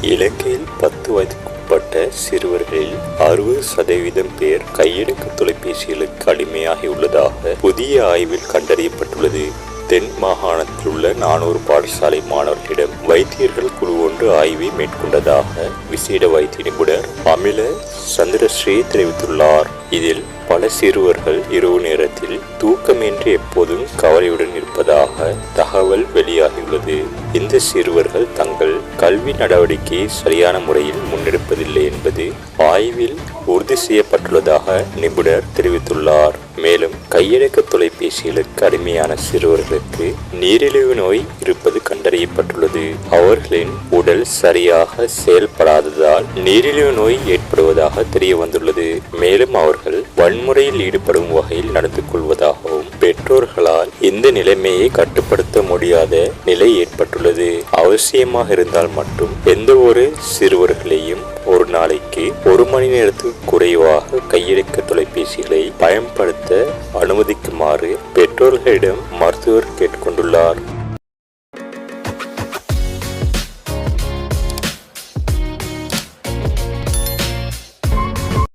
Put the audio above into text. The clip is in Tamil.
இலங்கையில் பத்து வயதுக்குட்பட்ட சிறுவர்களில் அறுபது சதவீதம் பேர் கையடக்க தொலைபேசிகளுக்கு அடிமையாகியுள்ளதாக புதிய ஆய்வில் கண்டறியப்பட்டுள்ளது. தென் மாகாணத்தில் உள்ள நானூறு பாடசாலை மாணவர்களிடம் வைத்தியர்கள் குழு ஒன்று ஆய்வை மேற்கொண்டதாக விசேட வைத்திய நிபுணர் அமில சந்திரஸ்ரீ தெரிவித்துள்ளார். இதில் பல சிறுவர்கள் இரவு நேரத்தில் தூக்கமின்றி எப்போதும் கவலையுடன் தகவல் வெளியாகியுள்ளது இந்த சிறுவர்கள் தங்கள் கல்வி நடவடிக்கையை சரியான முறையில் முன்னெடுப்பதில்லை என்பது ஆய்வில் உறுதி செய்யப்பட்டுள்ளதாக நிபுணர் தெரிவித்துள்ளார். மேலும் கையடக்க தொலைபேசிகளுக்கு அடிமையான சிறுவர்களுக்கு நீரிழிவு நோய் இருப்பது கண்டறியப்பட்டுள்ளது. அவர்களின் உடல் சரியாக செயல்படாததால் நீரிழிவு நோய் ஏற்படுவதாக தெரிய வந்துள்ளது மேலும் அவர்கள் வன்முறையில் ஈடுபடும் வகையில் நடந்து கொள்வதாகவும் பெற்றோர்களால் இந்த நிலைமையை கட்டுப்படுத்த முடியாத நிலை ஏற்பட்டுள்ளது. அவசியமாக இருந்தால் மட்டும் எந்த ஒரு சிறுவர்களையும் ஒரு நாளைக்கு ஒரு மணி நேரத்துக்கு குறைவாக கையெழுக்க தொலைபேசிகளை பயன்படுத்த அனுமதிக்குமாறு பெற்றோர்களிடம் மருத்துவர் கேட்டுக்கொண்டுள்ளார்.